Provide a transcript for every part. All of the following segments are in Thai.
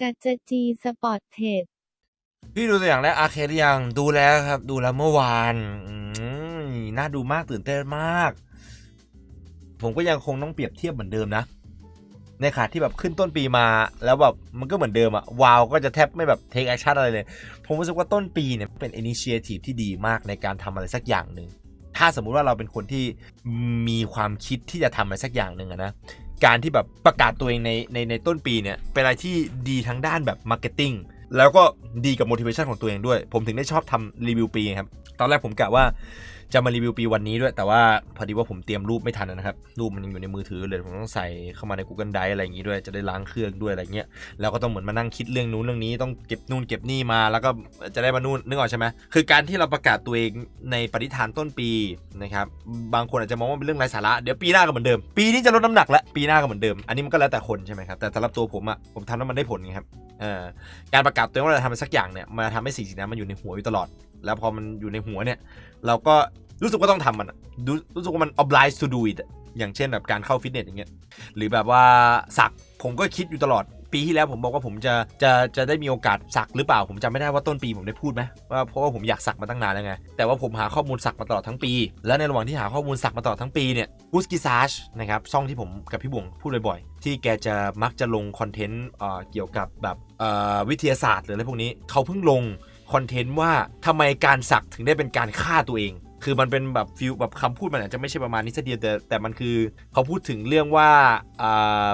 จัจจีสปอร์ตเทรดพี่ดูตัวอย่างแล้วอาเคหรือยังดูแล้วครับ ดูแล้วเมื่อวานน่าดูมากตื่นเต้นมาก ผมก็ยังคงต้องเปรียบเทียบเหมือนเดิมนะ ในขาดที่แบบขึ้นต้นปีมา แล้วแบบมันก็เหมือนเดิมอะวาวก็จะแทบไม่แบบเทคแอคชั่นอะไรเลย ผมรู้สึกว่าต้นปีเนี่ยเป็นอินิเชียทีฟที่ดีมากในการทำอะไรสักอย่างหนึ่งถ้าสมมุติว่าเราเป็นคนที่มีความคิดที่จะทำอะไรสักอย่างหนึ่งนะ การที่แบบประกาศตัวเองในในในต้นปีเนี่ยเป็นอะไรที่ดีทั้งด้านแบบมาร์เก็ตติ้งแล้วก็ดีกับ motivation ของตัวเองด้วย ผมถึงได้ชอบทำรีวิวปีครับ ตอนแรกผมกะว่า จะมารีวิวปีวันนี้ด้วย แต่ว่าพอดีว่าผมเตรียมรูปไม่ทันนะครับ รูปมันยังอยู่ในมือถือเลยผมต้องใส่เข้ามาใน Google Drive อะไรอย่างนี้ด้วยจะได้ล้างเครื่องด้วยอะไรเงี้ยแล้วก็ต้องเหมือนมานั่งคิดเรื่องนู้นเรื่องนี้ต้องเก็บนู่นเก็บนี่มา แล้วก็จะได้มานู่นนึกออกใช่ไหมคือการที่เราประกาศตัวเองในปฏิฐานต้นปีนะครับบางคนอาจจะมองว่าเป็นเรื่องไร้สาระเดี๋ยวปีหน้าก็เหมือนเดิม ปีนี้จะลดน้ำหนักแล้วปีหน้าก็เหมือนเดิม อันนี้มันก็แล้วแต่คนใช่ไหมครับแต่สำหรับตัวผมอะผมทำแล้วมันได้ผลไงครับการประกาศตัวเองว่าเราทำสักอย่างเนี่ยมันทำให้สิ่งนั้นมันอยู่ในหัวอยู่ตลอด แล้วพอมันอยู่ในหัวเนี่ย เราก็ รู้สึกว่าต้องทำมันอะรู้รู้สึกว่ามัน obliged to do it อย่างเช่นแบบการเข้าฟิตเนสอย่างเงี้ยหรือแบบว่าสักผมก็คิดอยู่ตลอดปีที่แล้วผมบอกว่าผมจะจะจะได้มีโอกาสสักหรือเปล่า ผมจำไม่ได้ว่าต้นปีผมได้พูดไหมว่าเพราะว่าผมอยากสักมาตั้งนานแล้วไง แต่ว่าผมหาข้อมูลสักมาตลอดทั้งปี และในระหว่างที่หาข้อมูลสักมาตลอดทั้งปีเนี่ยกูสกิซาชนะครับช่องที่ผมกับพี่บวงพูดบ่อยๆ ที่แกจะมักจะลงคอนเทนต์เกี่ยวกับแบบวิทยาศาสตร์หรืออะไรพวกนี้เขาเพิ่งลงคอนเทนต์ว่าทำไมการสักถึงได้เป็นการฆ่าตัวเอง คือมันเป็นแบบฟิลแบบคำพูดมันอาจจะไม่ใช่ประมาณนี้ซะเดียวแต่แต่มันคือเขาพูดถึงเรื่องว่าอ่า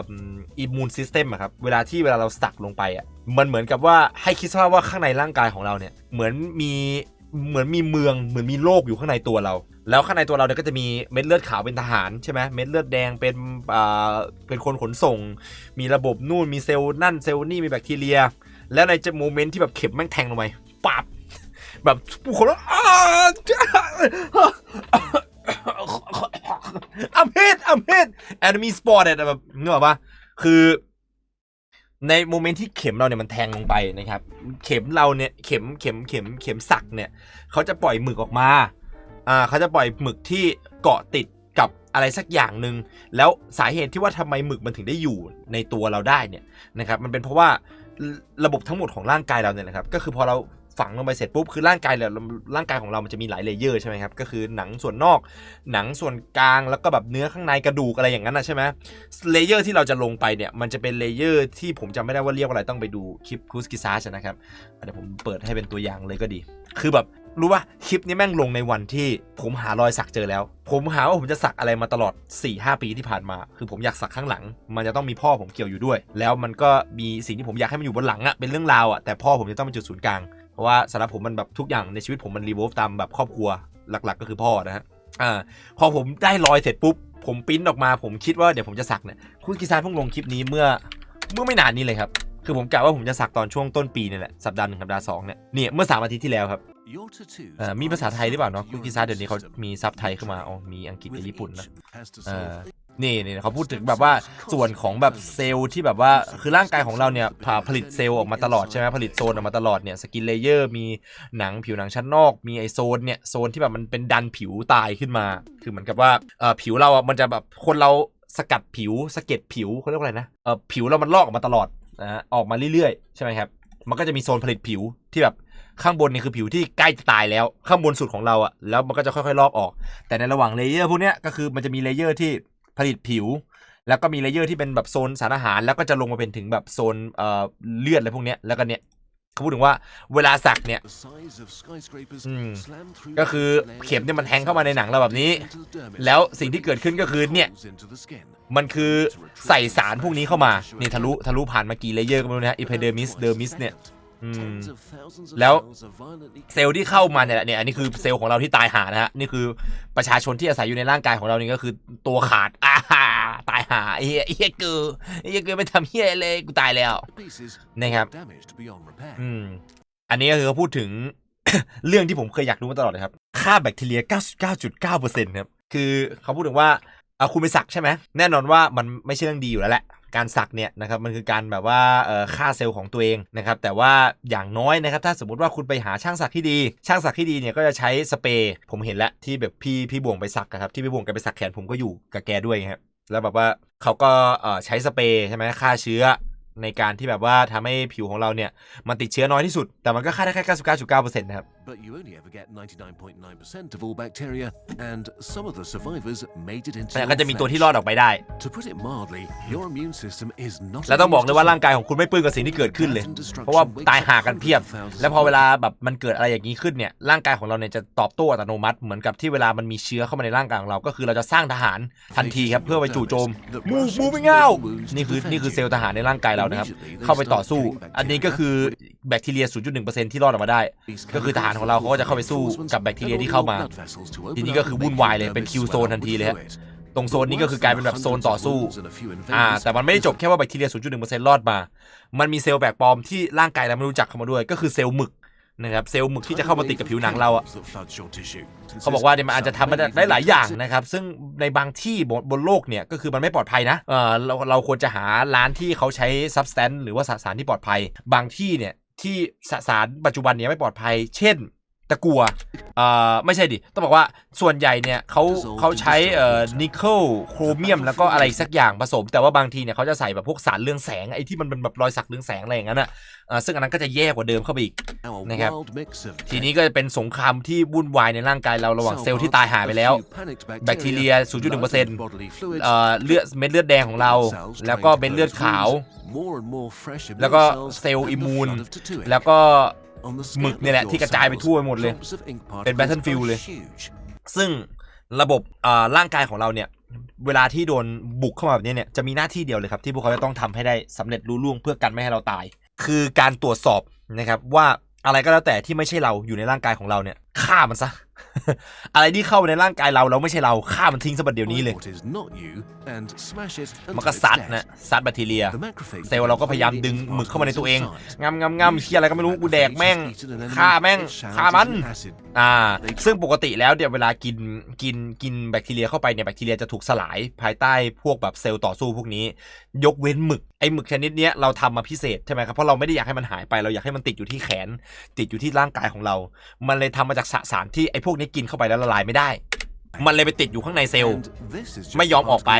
อิมมูนซิสเต็มอะครับ เวลาที่เวลาเราสักลงไปอะมันเหมือนกับว่าให้คิดสภาพว่าข้างในร่างกายของเราเนี่ยเหมือนมีเหมือนมีเมืองเหมือนมีโลกอยู่ข้างในตัวเรา แล้วข้างในตัวเราเนี่ยก็จะมีเม็ดเลือดขาวเป็นทหารใช่ไหมเม็ดเลือดแดงเป็นอ่าเป็นคนขนส่ง มีระบบนู่นมีเซลล์นั่นเซลล์นี่มีแบคทีเรีย แล้วในจะโมเมนต์ที่แบบเข็มแม่งแทงลงไปปับ แบบผู้คนแล้วอ้าอัมเฮดอัมเฮดแอนิมีสปอร์ตอะแบบนึกออกปะคือในโมเมนต์ที่เข็มเราเนี่ยมันแทงลงไปนะครับ เข็มเราเนี่ยเข็มเข็มเข็มเข็มสักเนี่ยเขาจะปล่อยหมึกออกมา อ่าเขาจะปล่อยหมึกที่เกาะติดกับอะไรสักอย่างหนึ่งแล้วสาเหตุที่ว่าทำไมหมึกมันถึงได้อยู่ในตัวเราได้เนี่ยนะครับ มันเป็นเพราะว่าระบบทั้งหมดของร่างกายเราเนี่ยนะครับ ก็คือพอเรา ฝังลงไปเสร็จปุ๊บคือร่างกายเราร่างกายของเรามันจะมีหลายเลเยอร์ใช่ไหมครับก็คือหนังส่วนนอก หนังส่วนกลางแล้วก็แบบเนื้อข้างในกระดูกอะไรอย่างนั้นนะใช่ไหมเลเยอร์ที่เราจะลงไปเนี่ยมันจะเป็นเลเยอร์ที่ผมจำไม่ได้ว่าเรียกว่าอะไรต้องไปดูคลิปคูสกิซาชนะครับเดี๋ยวผมเปิดให้เป็นตัวอย่างเลยก็ดี คือแบบรู้ว่าคลิปนี้แม่งลงในวันที่ผมหารอยสักเจอแล้ว ผมหาว่าผมจะสักอะไรมาตลอด 4-5 ปีที่ผ่านมา คือผมอยากสักข้างหลัง มันจะต้องมีพ่อผมเกี่ยวอยู่ด้วย แล้วมันก็มีสิ่งที่ผมอยากให้มันอยู่บนหลังอะเป็นเรื่องราวอะแต่พ่อผมจะต้องเป็นจุดศูนย์กลาง ราะว่าสำหรับผมมันแบบทุกอย่างในชีวิตผมมันรีโวลฟตามแบบครอบครัวหลัก ๆ ก็คือพ่อนะฮะอ่าพอผมได้รอยเสร็จปุ๊บผมปริ้นออกมาผมคิดว่าเดี๋ยวผมจะสักเนี่ยคุณกิซานเพิ่งลงคลิปนี้เมื่อเมื่อไม่นานนี้เลยครับ คือผมกะว่าผมจะสักตอนช่วงต้นปีนี่แหละสัปดาห์หนึ่งสัปดาห์สองเนี่ยเนี่ยเมื่อสามอาทิตย์ที่แล้วครับอ่อมีภาษาไทยหรือเปล่าเนาะคุกกี้ซ่าเดี๋ยวนี้เขามีซับไทยเข้ามาอ๋อมีอังกฤษกับญี่ปุ่นนะ นี่นี่เขาพูดถึงแบบว่าส่วนของแบบเซลล์ที่แบบว่าคือร่างกายของเราเนี่ยผ่าผลิตเซลล์ออกมาตลอดใช่ไหมผลิตโซนออกมาตลอดเนี่ยสกินเลเยอร์มีหนังผิวหนังชั้นนอก มีไอโซนเนี่ยโซนที่แบบมันเป็นดันผิวตายขึ้นมา คือเหมือนกับว่าเอ่อผิวเราอะมันจะแบบคนเราสกัดผิวสะเก็ดผิวเขาเรียกว่าอะไรนะเอ่อผิวเรามันลอกออกมาตลอดนะฮะออกมาเรื่อยๆใช่ไหมครับมันก็จะมีโซนผลิตผิวที่แบบข้างบนนี่คือผิวที่ใกล้จะตายแล้ว ข้างบนสุดของเราอะแล้วมันก็จะค่อยๆลอกออก แต่ในระหว่างเลเยอร์พวกเนี้ยก็คือมันจะมีเลเยอร์ที่ ผลิตผิว แล้วก็มีเลเยอร์ที่เป็นแบบโซนสารอาหาร แล้วก็จะลงมาเป็นถึงแบบโซนเอ่อเลือดอะไรพวกเนี้ยแล้วก็เนี่ยเขาพูดถึงว่าเวลาสักเนี่ยอืมก็ก็คืคืออเข็เข็มมเนี่เนี่ยยมัมันนแทแทงงเข้าเข้ามามาในในหหนันังงเราเราแบแบบบนี้นี้ แล้แล้ววสิ่สิ่งงที่ที่เกิเกิดดขึ้ขึ้นนก็ก็คืคืออเนี่เนี่ยยมันคือใส่สารพวกนี้เข้ามานี่ทะลุทะลุผ่านมากี่เลเยอร์ก็ไม่รู้นะอีเพเดอร์มิสเดอร์มิสเดอร์มิสเนี่ยอืม แล้แล้ววเซลล์ที่เข้ามาเนี่ยแหละเนี่ยอันนี้คือเซลล์ของเราที่ตายหานะฮะนี่คือประชาชนที่อาศัยอยู่ในร่างกายของเรานี่ก็คือตัวขาดอ่าตายหาไอ้เหี้ยไอ้เหี้ยกูไอ้เหี้ยกูไม่ทำเหี้ยอะไรเลยกูตายแล้วนะครับอืมอันนี้ก็คือเขาพูดถึงเรื่องที่ผมเคยอยากรู้มาตลอดเลยครับ ค่าแบคทีเรีย 99.9%ครับ คือเขาพูดถึงว่าเอาคุณไปสักใช่ไหม แน่นอนว่ามันไม่ใช่เรื่องดีอยู่แล้วแหละ การสักเนี่ยนะครับมันคือการแบบว่าฆ่าเซลล์ของตัวเองนะครับแต่ว่าอย่างน้อยนะครับถ้าสมมติว่าคุณไปหาช่างสักที่ดี ช่างสักที่ดีเนี่ยก็จะใช้สเปรย์ผมเห็นแล้วที่แบบพี่พี่บวงไปสักครับที่พี่บวงแกไปสักแขนผมก็อยู่กับแกด้วยครับแล้วแบบว่าเขาก็ใช้สเปรย์ใช่ไหมฆ่าเชื้อในการที่แบบว่าทำให้ผิวของเราเนี่ยมันติดเชื้อน้อยที่สุด แต่มันก็ฆ่าได้แค่ 99.9%นะครับ But you only ever get 99.9% of all bacteria, and some of the survivors made it into แต่ your ก็จะมีตัวที่รอดออกไปได้ flesh. To put it mildly, your immune system is not แล้วต้องบอกเลยว่า amused to ร่างกายของคุณไม่ปลื้มกับสิ่งที่เกิดขึ้นเลย เพราะว่าตายห่ากันเพียบ แล้วพอเวลาแบบมันเกิดอะไรอย่างนี้ขึ้นเนี่ย ร่างกายของเราเนี่ยจะตอบโต้อัตโนมัติ เหมือนกับที่เวลามันมีเชื้อเข้ามาในร่างกายของเรา ก็คือเราจะสร้างทหารทันทีครับเพื่อไปจู่โจม มูมูไม่เง่านี่คือนี่คือเซลล์ทหารในร่างกายเรานะครับ เข้าไปต่อสู้ อันนี้ก็คือแบคทีเรีย 0.1%ที่รอดออกมาได้ ก็คือทหารของเราเขาก็จะเข้าไปสู้กับแบคทีเรียที่เข้ามา ทีนี้ก็คือวุ่นวายเลยเป็นคิวโซนทันทีเลยฮะตรงโซนนี้ก็คือกลายเป็นแบบโซนต่อสู้ อ่า แต่มันไม่ได้จบแค่ว่าแบคทีเรีย 0.1%รอดมา มันมีเซลล์แปลกปลอมที่ร่างกายเราไม่รู้จักเข้ามาด้วย ก็คือเซลล์หมึกนะครับ เซลล์หมึกที่จะเข้ามาติดกับผิวหนังเราอะเขาบอกว่าเนี่ยมันอาจจะทำมาได้หลายอย่างนะครับ ซึ่งในบางที่บนบนโลกเนี่ยก็คือมันไม่ปลอดภัยนะ เออเราเราควรจะหาร้านที่เขาใช้ substance หรือว่าสสารที่ปลอดภัย บางที่เนี่ย ที่สสารปัจจุบันนี้ไม่ปลอดภัย เช่น ตะกัวเอ่อไม่ใช่ดิ ต้องบอกว่าส่วนใหญ่เนี่ยเขาเขาใช้เอ่อนิกเกิลโครเมียมแล้วก็อะไรสักอย่างผสม แต่ว่าบางทีเนี่ยเขาจะใส่แบบพวกสารเรืองแสงไอ้ที่มันเป็นแบบรอยสักเรืองแสงอะไรอย่างนั้นอะซึ่งอันนั้นก็จะแย่กว่าเดิมเข้าไปอีกนะครับทีนี้ก็จะเป็นสงครามที่วุ่นวายในร่างกายเราระหว่างเซลล์ที่ตายหายไปแล้ว แบคทีเรีย 0.1%เอ่อเลือดเม็ดเลือดแดงของเรา แล้วก็เม็ดเลือดขาว แล้วก็เซลล์อิมมูนแล้วก็ หมึกเนี่ยแหละที่กระจายไปทั่วไปหมดเลย เป็น battlefield เลย ซึ่งระบบอ่าร่างกายของเราเนี่ยเวลาที่โดนบุกเข้ามาแบบนี้เนี่ยจะมีหน้าที่เดียวเลยครับที่พวกเขาจะต้องทำให้ได้สำเร็จรุ่ล่วงเพื่อกันไม่ให้เราตาย คือการตรวจสอบนะครับว่าอะไรก็แล้วแต่ที่ไม่ใช่เราอยู่ในร่างกายของเราเนี่ย ฆ่ามันซะ อะไรที่เข้าในร่างกายเราแล้วไม่ใช่เราฆ่ามันทิ้งซะบัดเดี๋ยวนี้เลย มันก็ซัดนะซัดแบคทีเรีย เซลล์เราก็พยายามดึงหมึกเข้ามาในตัวเองงำงำงำเชี่ยอะไรก็ไม่รู้กูแดกแม่งฆ่าแม่งฆ่ามันอ่า ซึ่งปกติแล้วเดี๋ยวเวลากินกินกินแบคทีเรียเข้าไปเนี่ยแบคทีเรียจะถูกสลายภายใต้พวกแบบเซลล์ต่อสู้พวกนี้ ยกเว้นหมึกไอหมึกชนิดเนี้ยเราทำมาพิเศษใช่ไหมครับเพราะเราไม่ได้อยากให้มันหายไปเราอยากให้มันติดอยู่ที่แขน ติดอยู่ที่ร่างกายของเรา มันเลยทำมาจากสสารที่ไอพวกนี้กินเข้าไปแล้วละลายไม่ได้ มันเลยไปติดอยู่ข้างในเซลล์ ไม่ยอมออกไป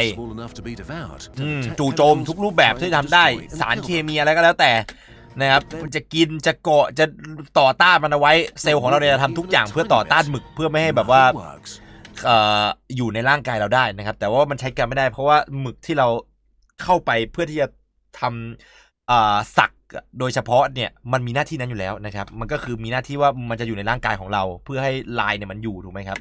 อืมจู่โจมทุกรูปแบบที่ทำได้ สารเคมีอะไรก็แล้วแต่นะครับมันจะกินจะเกาะจะต่อต้านมันเอาไว้เซลล์ของเราเนี่ยจะทำทุกอย่างเพื่อต่อต้านหมึกเพื่อไม่ให้แบบว่าเอ่ออยู่ในร่างกายเราได้นะครับ แต่ว่ามันใช้การไม่ได้ เพราะว่าหมึกที่เราเข้าไปเพื่อที่จะทำเอ่อสัก โดยเฉพาะเนี่ยมันมีหน้าที่นั้นอยู่แล้วนะครับ มันก็คือมีหน้าที่ว่ามันจะอยู่ในร่างกายของเรา เพื่อให้ลายเนี่ยมันอยู่ถูกไหมครับ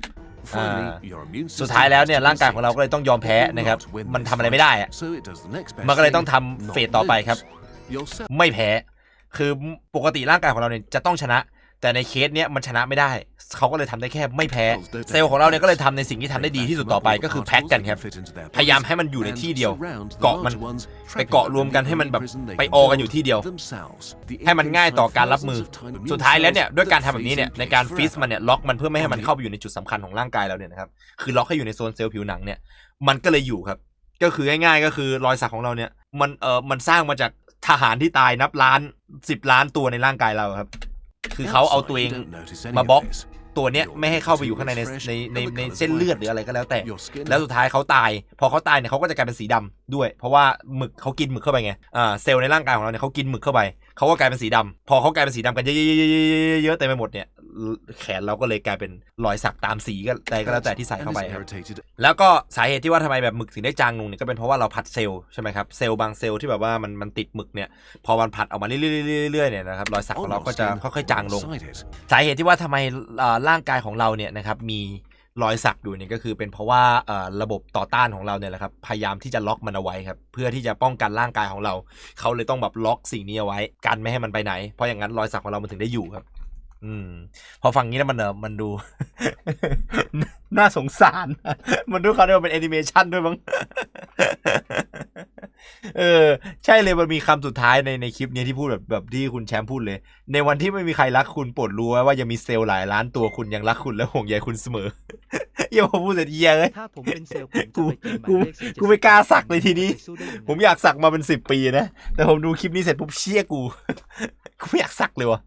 สุดท้ายแล้วเนี่ยร่างกายของเราก็เลยต้องยอมแพ้นะครับ มันทำอะไรไม่ได้อะมันก็เลยต้องทำเฟสต่อไปครับ ไม่แพ้ คือปกติร่างกายของเราเนี่ยจะต้องชนะ แต่ในเคสเนี้ยมันชนะไม่ได้ เขาก็เลยทำได้แค่ไม่แพ้ เซลล์ของเราเนี่ยก็เลยทำในสิ่งที่ทำได้ดีที่สุดต่อไปก็คือแพ็กกันครับพยายามให้มันอยู่ในที่เดียว เกาะมันไปเกาะรวมกันให้มันแบบไปออกันอยู่ที่เดียว ให้มันง่ายต่อการรับมือ สุดท้ายแล้วเนี่ยด้วยการทำแบบนี้เนี่ยในการฟิสมันเนี่ยล็อกมันเพื่อไม่ให้มันเข้าไปอยู่ในจุดสำคัญของร่างกายเราเนี่ยนะครับคือล็อกให้อยู่ในโซนเซลล์ผิวหนังเนี่ยมันก็เลยอยู่ครับก็คือง่ายๆก็คือรอยสักของเราเนี่ยมันเออมันสร้างมาจากทหารที่ตายนับล้านสิบล้านตัวในร่างกายเราครับ คือเขาเอาตัวเองมาบล็อกตัวเนี้ยไม่ให้เข้าไปอยู่ข้างในในในในในเส้นเลือดหรืออะไรก็แล้วแต่ แล้วสุดท้ายเขาตาย พอเขาตายเนี่ยเขาก็จะกลายเป็นสีดำด้วย เพราะว่าหมึกเขากินหมึกเข้าไปไงอ่าเซลล์ในร่างกายของเราเนี่ยเขากินหมึกเข้าไปเขาก็กลายเป็นสีดำพอเขากลายเป็นสีดำกันเยอะๆๆๆๆเต็มไปหมดเนี่ย แขนเราก็เลยกลายเป็นรอยสักตามสีก็อะไรก็แล้วแต่ที่ใส่เข้าไปครับแล้วก็สาเหตุที่ว่าทำไมแบบหมึกถึงได้จางลงเนี่ยก็เป็นเพราะว่าเราผัดเซลล์ใช่ไหมครับเซลล์บางเซลล์ที่แบบว่ามันมันติดหมึกเนี่ยพอมันผัดออกมาเรื่อยๆๆๆๆเนี่ยนะครับรอยสักของเราก็จะค่อยๆจางลง สาเหตุที่ว่าทำไมเอ่อร่างกายของเราเนี่ยนะครับมีรอยสักอยู่เนี่ยก็คือเป็นเพราะว่าเอ่อระบบต่อต้านของเราเนี่ยแหละครับพยายามที่จะล็อกมันเอาไว้ครับเพื่อที่จะป้องกันร่างกายของเรา เขาเลยต้องแบบล็อกสิ่งนี้เอาไว้กันไม่ให้มันไปไหน เพราะอย่างนั้นรอยสักของเรามันถึงได้อยู่ครับ อืม พอฟังงี้แล้วมันเออมันดู น่าสงสาร มันดูเขาเรียกว่าเป็นแอนิเมชันด้วยมั้ง เออ ใช่เลยมันมีคำสุดท้ายในในคลิปนี้ที่พูดแบบแบบที่คุณแชมป์พูดเลย ในวันที่ไม่มีใครรักคุณโปรดรู้ไว้ว่ายังมีเซลล์หลายล้านตัวคุณยังรักคุณและห่วงใยคุณเสมอเหี้ยังพอพูดเสร็จเหี้ยเอ้ยถ้าผมเป็นเซลล์ผมกูจะไปเกมหกูมายเลข4กูไม่กล้าสักเลยทีนี้ไปสู้ได้ยังไงผมอยากสักมาเป็นสิบปีนะ แต่ผมดูคลิปนี้เสร็จปุ๊บเชี่ยกู กูไม่อยากสักเลยวะค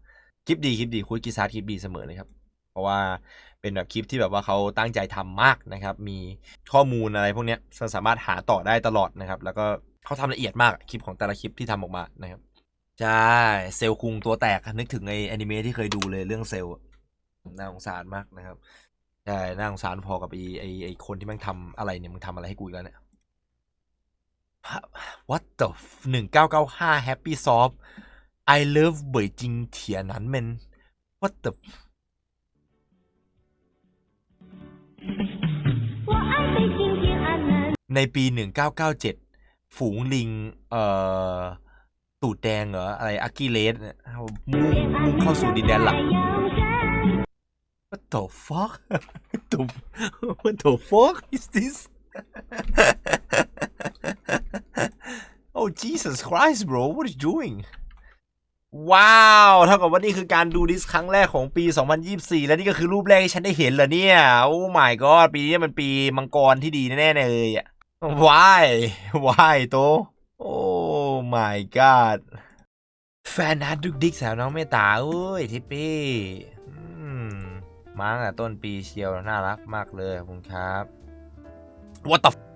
ลิปดีคลิปดีคุยกีซาร์คลิปดีเสมอเลยครับ เพราะว่าเป็นแบบคลิปที่แบบว่าเขาตั้งใจทำมากนะครับ มีข้อมูลอะไรพวกเนี้ยสามารถหาต่อได้ตลอดนะครับ แล้วก็เขาทำละเอียดมากคลิปของแต่ละคลิปที่ทำออกมานะครับใช่เซลคุงตัวแตกนึกถึงไอแอนิเมะที่เคยดูเลยเรื่องเซลน่าสงสารมากนะครับใช่น่าสงสารพอกับไอไอไอคนที่ม่งทำอะไรเนี่ยมึงทำอะไรให้กูอีกแล้วเนี่ย What the หนึ่งเก้าเก้าห้า Happy Soft I love เบยจิงเถียนั้นมัน What the ในปี 1997 ฝูงลิง เอ่อ ตูดแดงเหรอ อะไรอากิเลสเนี่ยมุ่งมุ่งเข้าสู่ดินแดนหลัก What the fuck What the What the fuck is this Oh Jesus Christ bro what are you doing ว้าว เท่ากับว่านี่คือการดูดิสครั้งแรกของปี 2024 และนี่ก็คือรูปแรกที่ฉันได้เห็นเหรอเนี่ย โอ้ my god ปีนี้มันปีมังกรที่ดีแน่ๆเลยอะ why why โต โอ้ my god แฟนนัดดุกดิกสาวน้องเมตตาเอ้ยทิปปี้มาตั้งแต่ต้นปีเชียว น่ารักมากเลยขอบคุณครับ what the f-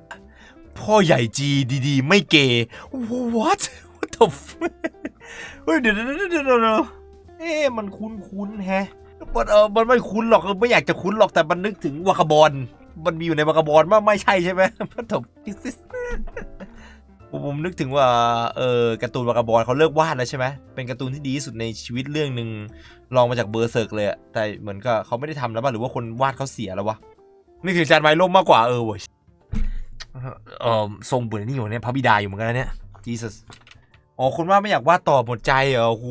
พ่อใหญ่จีดีๆ ไม่เกย์ what what the f- เฮ้ยเดี๋ยวเดี๋ยวเดี๋ยวเอ๊ะมันคุ้นคุ้นแฮะมันเออมันไม่คุ้นหรอกไม่อยากจะคุ้นหรอกแต่มันนึกถึงวากาบอลมันมีอยู่ในวากาบอลว่าไม่ใช่ใช่ไหมมันถมผมผมนึกถึงว่าเออการ์ตูนวากาบอลเขาเลิกวาดแล้วใช่ไหมเป็นการ์ตูนที่ดีที่สุดในชีวิตเรื่องหนึ่งลองมาจากเบอร์เซิร์กเลยแต่เหมือนกับเขาไม่ได้ทำแล้วป่ะหรือว่าคนวาดเขาเสียแล้ววะนี่คือจานไม้ล่มมากกว่าเออเว้ยเออทรงเหมือนนี่อยู่เนี่ยพระบิดาอยู่เหมือนกันนะเนี่ย Jesus อ๋อคนว่าไม่อยากวาดต่อหมดใจเหรอโอ้โห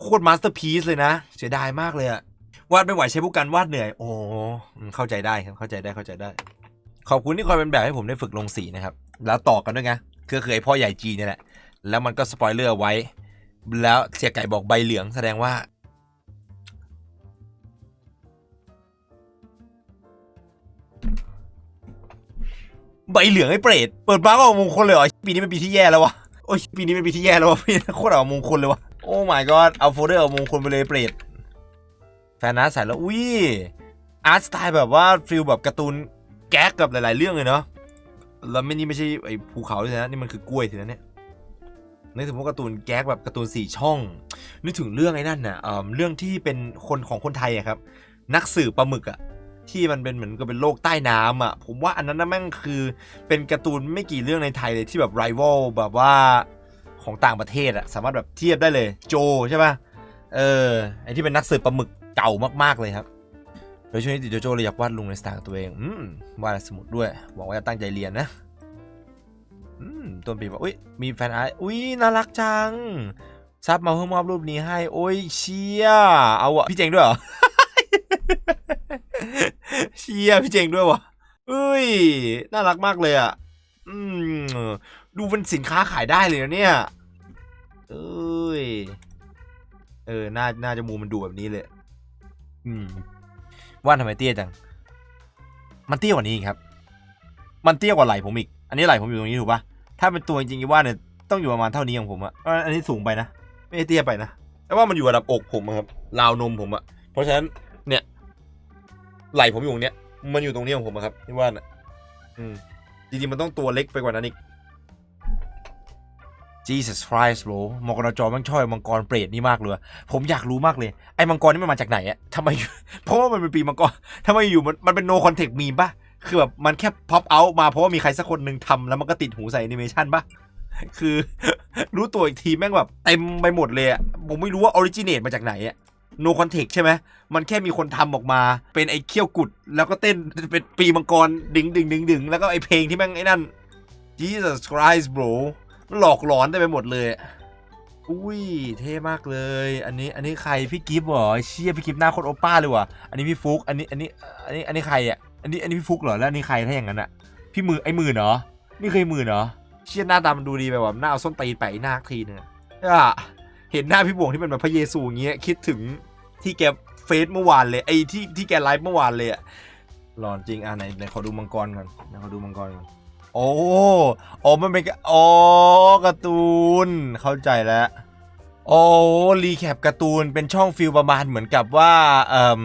โคตรมาสเตอร์พีซเลยนะเสียดายมากเลยอะวาดไม่ไหวใช้ผู้การวาดเหนื่อย โอ้เข้าใจได้ครับเข้าใจได้เข้าใจได้ ขอบคุณที่คอยเป็นแบบให้ผมได้ฝึกลงสีนะครับ แล้วต่อกันด้วยไงคือคือไอพ่อใหญ่จีเนี่ยแหละ แล้วมันก็สปอยเลอร์ไว้ แล้วเสียไก่บอกใบเหลืองแสดงว่าใบเหลืองไอ้เปรต เปิดมาก็เอามงคลเลยเหรอ ปีนี้เป็นปีที่แย่แล้ววะ โอ้ยปีนี้เป็นปีที่แย่แล้ววะพี่โคตรเอามงคลเลยวะโอ้ my god เอาโฟลเดอร์เอามงคลไปเลยเปรตแฟนอาใส่แล้วอุ้ยอาร์ตสไตล์แบบว่าฟิลแบบการ์ตูนแก๊กกับหลาย ๆ เรื่องเลยเนาะแล้วไม่นี่ไม่ใช่ไอ้ภูเขาด้วยนะนี่มันคือกล้วยทีนะเนี่ยนึกถึงพวกการ์ตูนแก๊กแบบการ์ตูนสี่ช่อง นึกถึงเรื่องไอ้นั่นน่ะเอ่อเรื่องที่เป็นคนของคนไทยอะครับ นักสืบปลาหมึกอะ ที่มันเป็นเหมือนกับเป็นโลกใต้น้ำอะผมว่าอันนั้นน่ะแม่งคือเป็นการ์ตูนไม่กี่เรื่องในไทยเลยที่แบบไรว a ลแบบว่าของต่างประเทศอะสามารถแบบเทียบได้เลยโจใช่ป่ะเออไอที่เป็นนักสืบปลาหมึกเก่ามาก ๆเลยครับโดยช่วงนี้ติดโจโจเลยอยากวาดลุงในสไตล์ตัวเองอืมวาดสมุดด้วยหวังว่าจะตั้งใจเรียนนะอืมต้นปีบอกอุ้ยมีแฟนอาร์ตอุ้ยน่ารักจังซับมาเพิ่มมอบรูปนี้ให้ โอ้ยเชียเอาอะพี่เจงด้วยเหรอ ชียพี่เจงด้วยวะเอ้ย น่ารักมากเลยอะ อืม ดูเป็นสินค้าขายได้เลยนะเนี่ย เอ้ย เออน่าน่าจะมูมันดูแบบนี้เลย อืม ว่าทำไมเตี้ยจัง มันเตี้ยกว่านี้ครับ มันเตี้ยกว่าไหล่ผมอีก อันนี้ไหล่ผมอยู่ตรงนี้ถูกปะถ้าเป็นตัวจริงๆว่าเนี่ยต้องอยู่ประมาณเท่านี้ของผมอะอันนี้สูงไปนะ ไม่เตี้ยไปนะ แต่ว่ามันอยู่ระดับอกผมครับ ราวนมผมอะ เพราะฉะนั้น ไหลผมอยู่ตรงเนี้ย มันอยู่ตรงนี้ของผมอะครับที่ว่าน่ะ อืม จริงๆ มันต้องตัวเล็กไปกว่านั้นอีก Jesus Christ bro มกรจอมันชอบไอ้มังกรเปรตนี่มากเลย ผมอยากรู้มากเลย ไอ้มังกรนี่มันมาจากไหนอะทำไม เพราะว่ามันเป็นปีมังกรทำไมอยู่มันมันเป็น no context มีมปะคือแบบมันแค่ pop out มาเพราะว่ามีใครสักคนหนึ่งทำแล้วมันก็ติดหูใส่แอนิเมชันปะคือ รู้ตัวอีกทีแม่งแบบเต็มไปหมดเลยอะผมไม่รู้ว่า originate มาจากไหนอะ no context ใช่ไหมมันแค่มีคนทำออกมา เป็นไอ้เขี้ยวกุด แล้วก็เต้นเป็นปีมังกรดึงดึงดึงดึงแล้วก็ไอ้เพลงที่แม่งไอ้นั่น Jesus Christ bro มันหลอกหลอนได้ไปหมดเลย อุ้ยเท่มากเลย อันนี้อันนี้ใครพี่กิฟต์เหรอเชี่ยพี่กิฟต์หน้าโคตรโอป้าเลยว่ะ อันนี้พี่ฟุก อันนี้อันนี้อันนี้อันนี้ใครอะ อันนี้อันนี้พี่ฟุกเหรอ แล้วอันนี้ใครถ้าอย่างนั้นอะ พี่มือไอ้มือเหรอนี่เคยมือเหรอเชี่ยหน้าตามันดูดีไปว่ะหน้าเอาส้นตีนไปหน้าทีนึงอะ เห็นหน้าพี่บวงที่เป็นแบบพระเยซูอย่างเงี้ยคิดถึงที่แกเฟซเมื่อวานเลยไอ้ที่ที่แกไลฟ์เมื่อวานเลยอะหลอนจริงอะไหนไหนขอดูมังกรก่อนไหนขอดูมังกรก่อนโอ้อ๋อมันเป็นอ๋อการ์ตูนเข้าใจแล้วโอ้รีแคปการ์ตูนเป็นช่องฟิลประมาณเหมือนกับว่าเอ่ม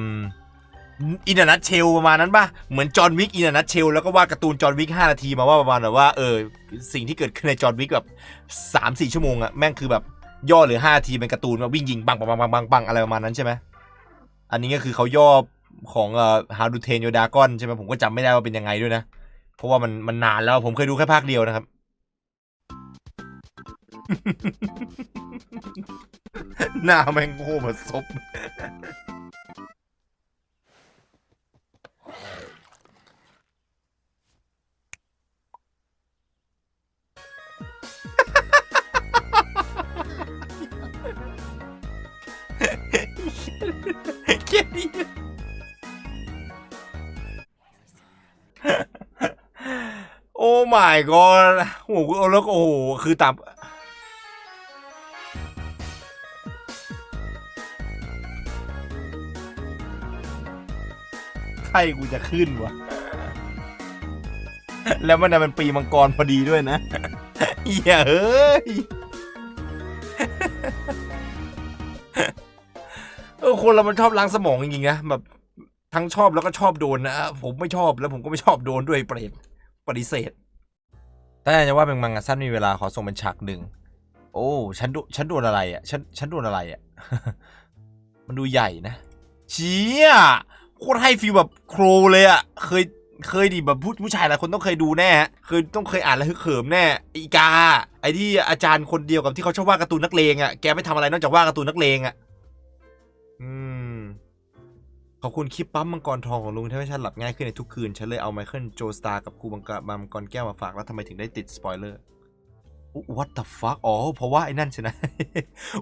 อินนัทเชลประมาณนั้นป่ะ เหมือนจอห์นวิกอินนัทเชลแล้วก็ว่าดการ์ตูนจอห์นวิกห้านาทีมาว่าประมาณแบบว่าเออสิ่งที่เกิดขึ้นในจอห์นวิกแบบสามสี่ชั่วโมงอะแม่งคือแบบ ย่อหรือห้าทีเป็นการ์ตูนมาวิ่งยิงปังปังปังปังปังอะไรประมาณนั้นใช่ไหมอันนี้ก็คือเขาย่อของเอ่อฮาดูเทนโยดากอนใช่ไหมผมก็จำไม่ได้ว่าเป็นยังไงด้วยนะ เพราะว่ามันมันนานแล้วผมเคยดูแค่ภาคเดียวนะครับ หน้าแม่งโง่มือนซบ แค่นี้โอ้ my god โอ้โหแล้วก็โอ้โห คือตามไข้กูจะขึ้นวะ แล้วมันเป็นปีมังกรพอดีด้วยนะเหี้ยเฮ้ย คนเรามันชอบล้างสมองจริงๆนะแบบทั้งชอบแล้วก็ชอบโดนนะผมไม่ชอบแล้วผมก็ไม่ชอบโดนด้วยเปรตปฏิเสธแต่จะว่าเป็นมังงะสั้นมีเวลาขอส่งเป็นฉากหนึ่งโอ้ฉันโดฉันโดนอะไรอะฉันฉันโดนอะไรอะมันดูใหญ่นะเชี่ยโคตรให้ฟีลแบบโครเลยอะเคยเคยดิแบบผู้ผู้ชายหลายคนต้องเคยดูแน่ฮะเคยต้องเคยอ่านแล้วฮึกเขิมแน่อีกา ไอที่อาจารย์คนเดียวกับที่เขาชอบวาดการ์ตูนนักเลงอะแกไม่ทำอะไรนอกจากวาดการ์ตูนนักเลงอะ อืม ขอบคุณคลิปปั๊มมังกรทองของลุงที่ให้ฉันหลับง่ายขึ้นในทุกคืน ฉันเลยเอาไมเคิลโจสตาร์กับครูบังกรมังกรแก้วมาฝากแล้วทำไมถึงได้ติดสปอยเลอร์ what the fuck อ๋อ เพราะว่าไอ้นั่นสินะ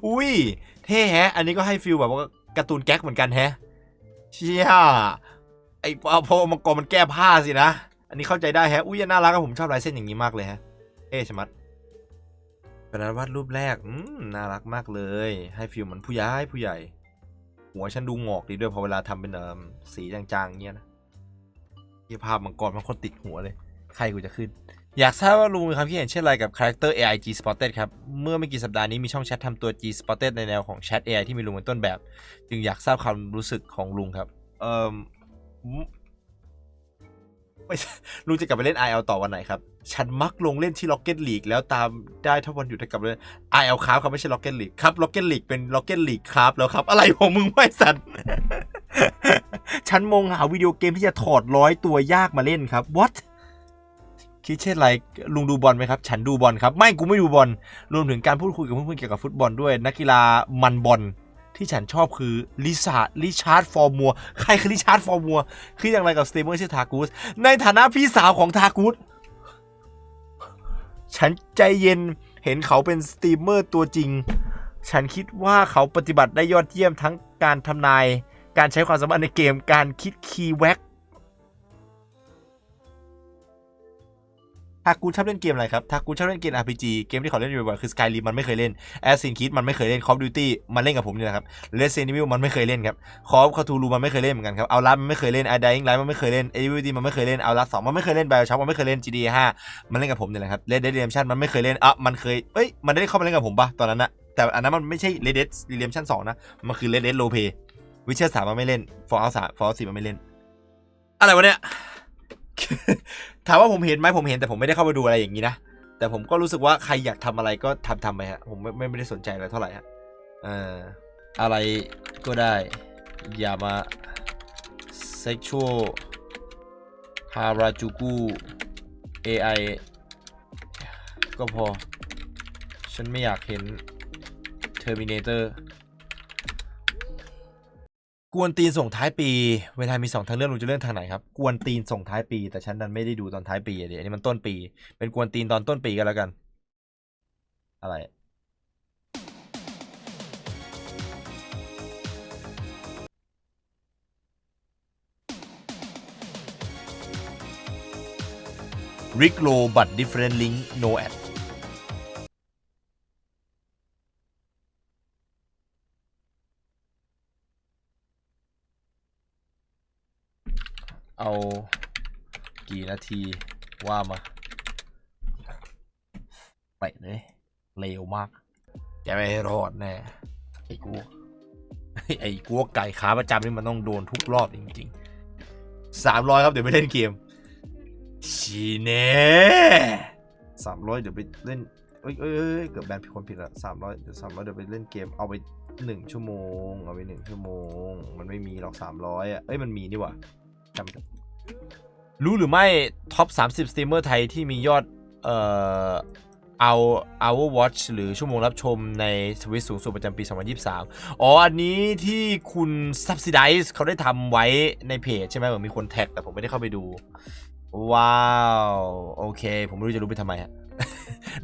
อุ้ย เท่แฮะ อันนี้ก็ให้ฟิลแบบว่าการ์ตูนแก๊กเหมือนกันแฮะ เชี่ย ไอ้เอาเพราะมังกรมันแก้ผ้าสินะ อันนี้เข้าใจได้แฮะ อุ้ยน่ารักผมชอบลายเส้นอย่างนี้มากเลยฮะ เอ๊ชะมัดเป็นอันวาดรูปแรก อืม น่ารักมากเลย ให้ฟิลเหมือนผู้ใหญ่ผู้ใหญ่ หัวฉันดูงอกดีด้วยพอเวลาทำเป็นเอ่อสีจางๆเงี้ยนะที่ภาพมังกรมันคนติดหัวเลย ใครกูจะขึ้น อยากทราบว่าลุงมีความคิดเห็นเช่นไรกับคาแรคเตอร์ AI G Spotted ครับ เมื่อไม่กี่สัปดาห์นี้มีช่องแชททำตัว G Spotted ในแนวของแชท AI ที่มีลุงเป็นต้นแบบ จึงอยากทราบความรู้สึกของลุงครับ เอ่อไม่ใช่ลุงจะกลับไปเล่น IL ต่อวันไหนครับ ฉันมักลงเล่นที่ Rocket League แล้วตามได้ถ้าวันหยุดกลับไปเล่น IL ครับครับไม่ใช่ Rocket League ครับ Rocket League เป็น Rocket League ครับแล้วครับ อะไรของมึงไม่สันฉันมองหาวิดีโอเกมที่จะถอดร้อยตัวยากมาเล่นครับ what คิดเช่นไรลุงดูบอลไหมครับ ฉันดูบอลครับ ไม่กูไม่ดูบอลรวมถึงการพูดคุยกับเพื่อนๆเกี่ยวกับฟุตบอลด้วย นักกีฬามันบอลที่ฉันชอบคือลิซาลิชาร์ดฟอร์มัว ใครคือลิชาร์ดฟอร์มัว คืออย่างไรกับสเตมเมอร์ชื่อทากูสในฐานะพี่สาวของทากูส ฉันใจเย็นเห็นเขาเป็นสตรีมเมอร์ตัวจริง ฉันคิดว่าเขาปฏิบัติได้ยอดเยี่ยมทั้งการทำนาย การใช้ความสามารถในเกม การคิดคีย์แว็ก ทากูชอบเล่นเกมอะไรครับทากูชอบเล่นเกม RPG เกมที่เขาเล่นอยู่บ่อยๆคือ Skyrim มันไม่เคยเล่น Assassin's Creed มันไม่เคยเล่น Call of Duty มันเล่นกับผมนี่แหละครับ Resident Evil มันไม่เคยเล่นครับ Call of Cthulhu มันไม่เคยเล่นเหมือนกันครับเอาลัมันไม่เคยเล่น A Dying Light มันไม่เคยเล่น Evil Dead มันไม่เคยเล่นเอาลั2มันไม่เคยเล่น BioShock มันไม่เคยเล่น GTA 5มันเล่นกับผมนี่แหละครับ Red Dead Redemption มันไม่เคยเล่นอะมันเคยเอ้ยมันได้เข้ามาเล่นกับผมปะตอนนั้นนะแต่อันนั้นมันไม่ใช่ Red Dead Redemption 2นะมันคือ Red Dead Roleplay Witcher 3มันไม่เล่น Fallout 3 Fallout 4มันไม่เล่น อะไรวะเนี่ย ถามว่าผมเห็นไหมผมเห็นแต่ผมไม่ได้เข้าไปดูอะไรอย่างนี้นะ แต่ผมก็รู้สึกว่าใครอยากทำอะไรก็ทำทำไปฮะ ผมไม่ไม่ไม่ได้สนใจอะไรเท่าไหร่ฮะเอ่ออะไรก็ได้ อย่ามา sexual harajuku AI ก็พอ ฉันไม่อยากเห็น Terminator กวนตีนส่งท้ายปี เวลามีสองทางเลือกลุงจะเลือกทางไหนครับ กวนตีนส่งท้ายปี แต่ฉันดันไม่ได้ดูตอนท้ายปีอะดิอันนี้มันต้นปี เป็นกวนตีนตอนต้นปีก็แล้วกัน อะไร Rick Low but different link no ad เอากี่นาทีว่ามาไปเลยเร็วมากจะไม่รอดแน่ไอ้กูไอ้กูไก่ขาประจำนี่มันต้องโดนทุกรอบจริงๆสามร้อยครับเดี๋ยวไปเล่นเกมชีเน่สามร้อยเดี๋ยวไปเล่นเอ้ยเอ้ยเอ้ยเกือบแบนผิดคนผิดละสามร้อยเดี๋ยวสามร้อยเดี๋ยวไปเล่นเกมเอาไปหนึ่งชั่วโมง เอาไปหนึ่งชั่วโมง มันไม่มีหรอกสามร้อยอะเอ้ยมันมีนี่หว่า จำรู้หรือไม่ท็อป 30 สตรีมเมอร์ไทยที่มียอด เอ่อเอา hour watch หรือชั่วโมงรับชมในสวิตสูงสุดประจำปี 2023 อ๋อ อันนี้ที่คุณ subsidize เขาได้ทำไว้ในเพจใช่ไหมเหมือนมีคนแท็ก แต่ผมไม่ได้เข้าไปดู ว้าว โอเค ผมไม่รู้จะรู้ไปทำไมฮะ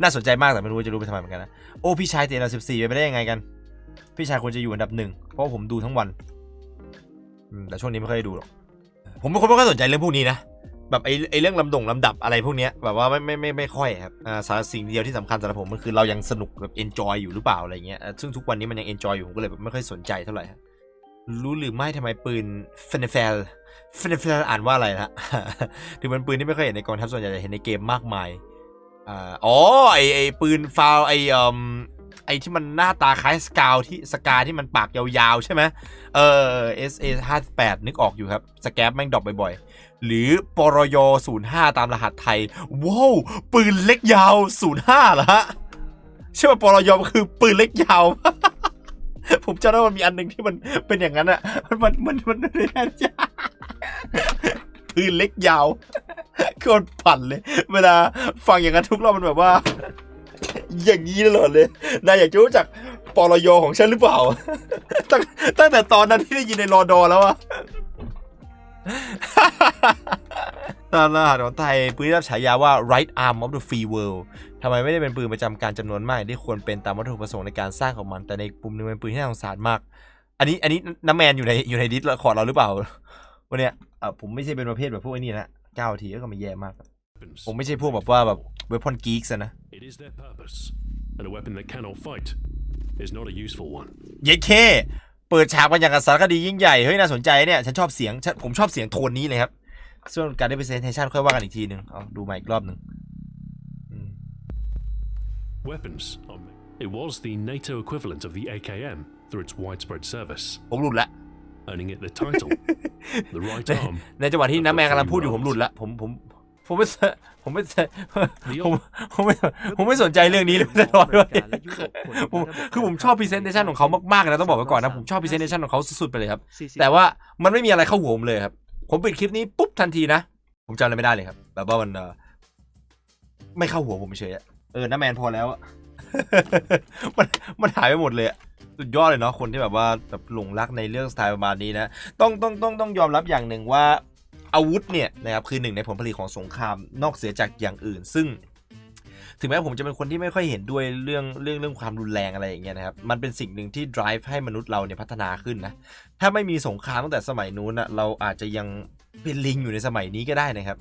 น่าสนใจมากแต่ไม่รู้จะรู้ไปทำไมเหมือนกันนะ โอ้ พี่ชายเตะอันดับ14 ไปได้ยังไงกัน พี่ชายควรจะอยู่อันดับหนึ่งเพราะผมดูทั้งวัน แต่ช่วงนี้ไม่ค่อยได้ดูหรอก ผมเป็นคนไม่ค่อยสนใจเรื่องพวกนี้นะแบบไอ้ไอ้เรื่องลำดงลำดับอะไรพวกเนี้ยแบบว่าไม่ไม่ไม่ไม่ค่อยครับอ่าสารสิ่งเดียวที่สำคัญสำหรับผมมันคือเรายังสนุกแบบเอนจอยอยู่หรือเปล่าอะไรเงี้ยซึ่งทุกวันนี้มันยังเอนจอยอยู่ผมก็เลยแบบไม่ค่อยสนใจเท่าไหร่รู้หรือไม่ทำไมปืนเฟนเฟลเฟนเฟลอ่านว่าอะไรนะถึงเป็นปืนที่ไม่ค่อยเห็นในกองทัพส่วนใหญ่จะเห็นในเกมมากมายอ่าอ๋อไอไอปืนฟาวไอเอ่ม ไอที่มันหน้าตาคล้ายสกาวที่สกาที่มันปากยาวๆ ใช่ไหมเออ SA 58นึกออกอยู่ครับ สแกปแม่งดรอปบ่อยๆ หรือปรย05 ตามรหัสไทย ว้าว ปืนเล็กยาว 05เหรอฮะใช่ว่าปรยมันคือปืนเล็กยาว ผมจำได้ว่ามันมีอันหนึ่งที่มันเป็นอย่างนั้นอะมันมันมันมันไม่น่าจะปืนเล็กยาวโคตรปั่นเลย เวลาฟังอย่างนั้นทุกรอบมันแบบว่า อย่างนี้ตลอดเลย นายอยากจะรู้จักปรยของฉันหรือเปล่า ตั้งตั้งแต่ตอนนั้นที่ได้ยินในรอดอแล้วอะตามรหัสของไทยปืนรับฉายาว่า right arm of the free world ทำไมไม่ได้เป็นปืนประจำการจำนวนมากที่ควรเป็นตามวัตถุประสงค์ในการสร้างของมัน แต่ในปุ่มหนึงเป็นปืนที่น่าสงสารมาก อันนี้อันนี้น้ำแมนอยู่ในอยู่ในดิสละครเราหรือเปล่าวันเนี้ยอะผมไม่ใช่เป็นประเภทแบบพวกไอ้นี่นะเก้าทีก็ไม่แย่มาก ผมไม่ใช่พวกแบบว่าแบบเวพอนกีกนะ It is their purpose, and a weapon that cannot fight is not a useful one. เย้เค เปิดฉากมาอย่างกับสารคดียิ่งใหญ่ เฮ้ยน่าสนใจเนี่ย ฉันชอบเสียงฉันผมชอบเสียงโทนนี้เลยครับ ส่วนการได้ presentation ค่อยว่ากันอีกทีหนึ่งเอาดูใหม่อีกรอบหนึ่งอืม Weapons are ma- It was the NATO equivalent of the AKM through its widespread service, ผมหลุดละ earning it the title, the right arm. ในจังหวะที่น้ำแมนกำลังพูดอยู่ผมหลุดละผมผมผ มไม่ผมไม่ผมผมไม่ผมไม่สนใจเรื่องนี้เลยตลอดด้วยผมคือผมชอบ presentation ของเขามากๆนะต้องบอกไว้ก่อนนะ ผมชอบ presentation ของเขาสุดๆไปเลยครับ แต่ว่ามันไม่มีอะไรเข้าหัวผมเลยครับ ผมปิดคลิปนี้ปุ๊บทันทีนะ ผมจำอะไรไม่ได้เลยครับ แบบว่ามันเอ่อไม่เข้าหัวผมเฉยอะเออน้าแมนพอแล้วอะมันมันหายไปหมดเลยอะสุดยอดเลยเนาะคนที่แบบว่าแบบหลงรักในเรื่องสไตล์ประมาณนี้นะ ต้องต้องต้องต้องยอมรับอย่างหนึ่งว่า อาวุธเนี่ยนะครับคือหนึ่งในผลผลิตของสงครามนอกเสียจากอย่างอื่น ซึ่ง ถึงแม้ผมจะเป็นคนที่ไม่ค่อยเห็นด้วยเรื่องเรื่องเรื่องความรุนแรงอะไรอย่างเงี้ยนะครับมันเป็นสิ่งหนึ่งที่ drive ให้มนุษย์เราเนี่ยพัฒนาขึ้นนะถ้าไม่มีสงครามตั้งแต่สมัยนู้นนะเราอาจจะยังเป็นลิงอยู่ในสมัยนี้ก็ได้นะครับ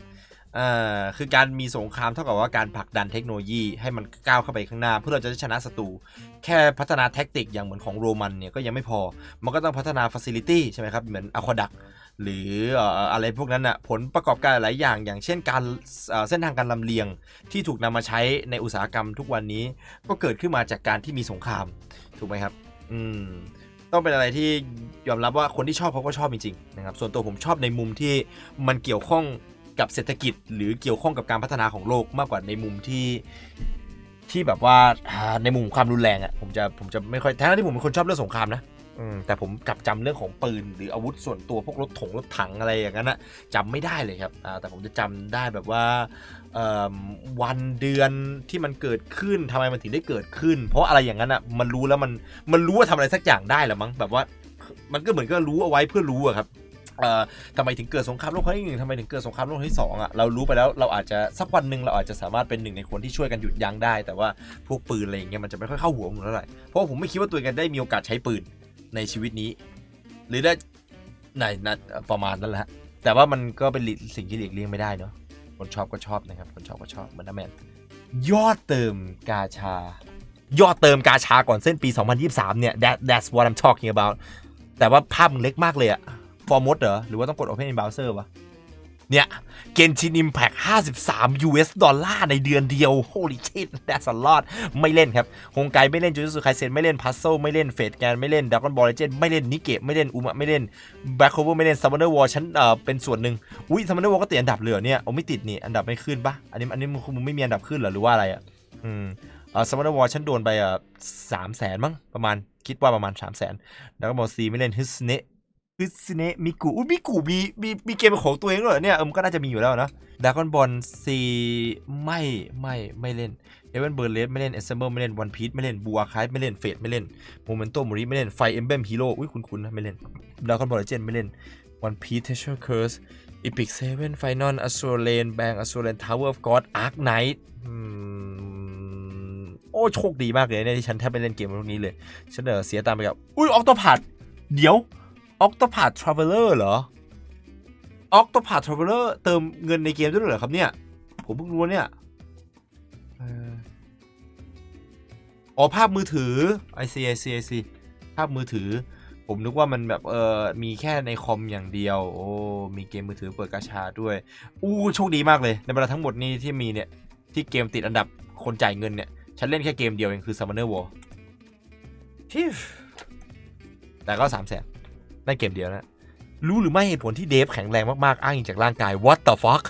อ่าคือการมีสงครามเท่ากับว่าการผลักดันเทคโนโลยีให้มันก้าวเข้าไปข้างหน้า เพื่อเราจะชนะศัตรูแค่พัฒนาแท็กติกอย่างเหมือนของโรมันเนี่ยก็ยังไม่พอ มันก็ต้องพัฒนาฟ a ซิลิตี้ใช่ไหมครับ เหมือนอะควาดัก หรืออะไรพวกนั้นอะผลประกอบการหลายอย่าง อย่างเช่นการเส้นทางการลำเลียงที่ถูกนำมาใช้ในอุตสาหกรรมทุกวันนี้ก็เกิดขึ้นมาจากการที่มีสงครามถูกไหมครับ อืมต้องเป็นอะไรที่ยอมรับว่าคนที่ชอบเขาก็ชอบจริงๆนะครับส่วนตัวผมชอบในมุมที่มันเกี่ยวข้องกับเศรษฐกิจ หรือเกี่ยวข้องกับการพัฒนาของโลกมากกว่าในมุมที่ที่แบบว่าอ่าในมุมความรุนแรงอะ่ะผมจะผมจะไม่ค่อยทั้งที่ผมเป็นคนชอบเรื่องสงครามนะ อืมแต่ผมกลับจำเรื่องของปืนหรืออาวุธส่วนตัวพวกรถถงรถถังอะไรอย่างนั้นอะจำไม่ได้เลยครับอ่าแต่ผมจะจำได้แบบว่าวันเดือนที่มันเกิดขึ้นทำไมมันถึงได้เกิดขึ้น เพราะอะไรอย่างนั้นอะมันรู้แล้วมันมันรู้ว่าทำอะไรสักอย่างได้แหละมั้งแบบว่ามันก็เหมือนก็รู้เอาไว้เพื่อรู้อะครับทำไมถึงเกิดสงครามโลกครั้งที่หนึ่งทำไมถึงเกิดสงครามโลกครั้งที่สองอะเรารู้ไปแล้วเราอาจจะสักวันหนึ่งเราอาจจะสามารถเป็นหนึ่งในคนที่ช่วยกันหยุดยั้งได้ แต่ว่าพวกปืนอะไรอย่างเงี้ยมันจะไม่ค่อยเข้าหัวผมเท่าไหร่เพราะผมไม่คิดว่าตัวเองจะได้มีโอกาสใช้ปืน ในชีวิตนี้ หรือได้ในนะประมาณนั้นแหละฮะแต่ว่ามันก็เป็นสิ่งที่หลีกเลี่ยงไม่ได้เนาะคนชอบก็ชอบนะครับ คนชอบก็ชอบเหมือนน้าแมนยอดเติมกาชา ยอดเติมกาชาก่อนเส้นปี 2023 เนี่ย that that's what I'm talking about แต่ว่าภาพมันเล็กมากเลยอะฟอร์มดเหรอ หรือว่าต้องกด Open in Browser วะ เนี่ยเกนชินอิมแพค53 US ดอลลาร์ในเดือนเดียว holy shit that's a lot ไม่เล่นครับฮงไกไม่เล่นจูจูสุไคเซนไม่เล่นพัซโซไม่เล่นเฟดแกนไม่เล่นดักกอนบอลเลเจนไม่เล่นนิเกะไม่เล่นอุมะไม่เล่นแบ็คโคเวอร์ไม่เล่นซัมเมอร์วอลฉันเอ่อเป็นส่วนหนึ่งอุ้ยซัมเมอร์วอลก็ติดอันดับเหลือเนี่ยโอ้ไม่ติดนี่อันดับไม่ขึ้นปะอันนี้อันนี้มึงไม่มีอันดับขึ้นเหรอหรือว่าอะไรอะอืมเอ่อซัมเมอร์วอลฉันโดนไปอะสามแสนมั้งประมาณคิดว่าประมาณสามแสนดักกอนบอลซีไม่เล่นฮิสเนะ คือสเนะมิกุอุ้ยมิกุมีมีมีเกมของตัวเองด้วยเหรอเนี่ยเออมันก็น่าจะมีอยู่แล้วนะดากอนบอลซีไม่ไม่ไม่เล่นเอเวนเบอร์เลสไม่เล่นเอสเซมเบิลไม่เล่นวันพี e ไม่เล่นบัวคายไม่เล่นเฟดไม่เล่นโมเมนโตมริไม่เล่นไฟเอ็มเบมฮีโร่อุ้ยคุณคุณนะไม่เล่นดากอนบอลเลเจนไม่เล่นวันพี e เทเชอร์เคิร์สอีพิกเซเว่นไฟนอลอสโซเลนแบงอสโซเลนทาวเวอร์ออฟกอดอาร์คไนท์โอ้โชคดีมากเลยเนี่ยที่ฉันแทบไม่เล่นเกมพวกนี้เลยฉันเออเสียตามไปกับอุ้ยออกตัวผัดเดี๋ยว Octopath Traveler เหรอ Octopath Traveler เติมเงินในเกมด้วยเหรอครับเนี่ย ผมเพิ่งรู้เนี่ยเอ่ออ๋อภาพมือถือ I see I see I see ภาพมือถือ ผมนึกว่ามันแบบเออมีแค่ในคอมอย่างเดียว โอ้ มีเกมมือถือเปิดกาชาด้วย อู้โชคดีมากเลย ในบรรดาทั้งหมดนี้ที่มีเนี่ย ที่เกมติดอันดับคนจ่ายเงินเนี่ย ฉันเล่นแค่เกมเดียวเองคือ Summoner War พิวแต่ก็สามแสน ได้เกมเดียวนะ รู้หรือไม่เหตุผลที่เดฟแข็งแรงมาก ๆ อ้างอิงจากร่างกาย what the fuck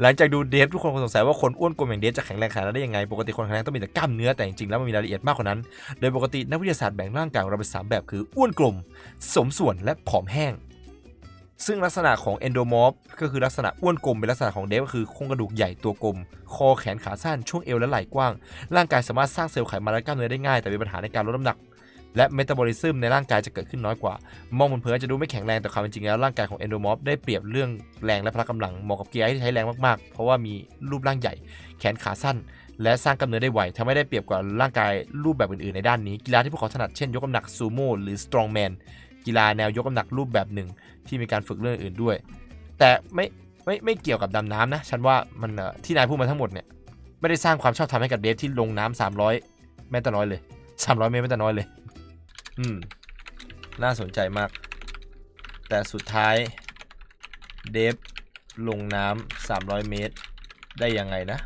หลังจากดูเดฟทุกคนคงสงสัยว่าคนอ้วนกลมอย่างเดฟจะแข็งแรงขนาดนั้นได้ยังไง ปกติคนแข็งแรงต้องมีแต่กล้ามเนื้อแต่จริง ๆ แล้วมันมีรายละเอียดมากกว่านั้น โดยปกตินักวิทยาศาสตร์แบ่งร่างกายของเราเป็นสามแบบคืออ้วนกลม สมส่วนและผอมแห้งซึ่งลักษณะของเอนโดมอร์ฟก็คือลักษณะอ้วนกลมเป็นลักษณะของเดฟก็คือโครงกระดูกใหญ่ตัวกลม คอแขนขาสั้นช่วงเอวและไหล่กว้าง ร่างกายสามารถสร้างเซลล์ไขมันและกล้ามเนื้อได้ง่าย แต่มีปัญหาในการลดน้ำหนัก และเมตาบอลิซึมในร่างกายจะเกิดขึ้นน้อยกว่า มองเผินๆอาจจะดูไม่แข็งแรงแต่ความเป็นจริงแล้วร่างกายของเอนโดมอร์ฟได้เปรียบเรื่องแรงและพละกำลังเหมาะกับกีฬาที่ใช้แรงมากๆ เพราะว่ามีรูปร่างใหญ่ แขนขาสั้น และสร้างกล้ามเนื้อได้ไวทำให้ได้เปรียบกว่าร่างกายรูปแบบอื่นๆในด้านนี้ กีฬาที่พวกเขาถนัดเช่นยกน้ำหนักซูโม่หรือสตรองแมนกีฬาแนวยกน้ำหนักรูปแบบหนึ่งที่มีการฝึกเรื่องอื่นด้วย แต่ไม่ไม่ไม่เกี่ยวกับดำน้ำนะฉันว่ามันที่นายพูดมาทั้งหมดเนี่ยไม่ได้สร้างความชอบธรรมให้กับเดฟที่ลงน้ำสามร้อยแม้แต่น้อยเลยสามร้อยเมตรแม้แต่น้อยเลย อืม น่าสนใจมาก แต่สุดท้าย เดฟลงน้ำสามร้อยเมตร ได้ยังไงนะ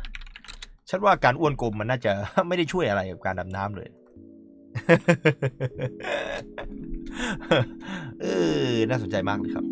ฉันว่าการอ้วนกลมมันน่าจะไม่ได้ช่วยอะไรกับการดำน้ำเลย เออ น่าสนใจมากเลยครับ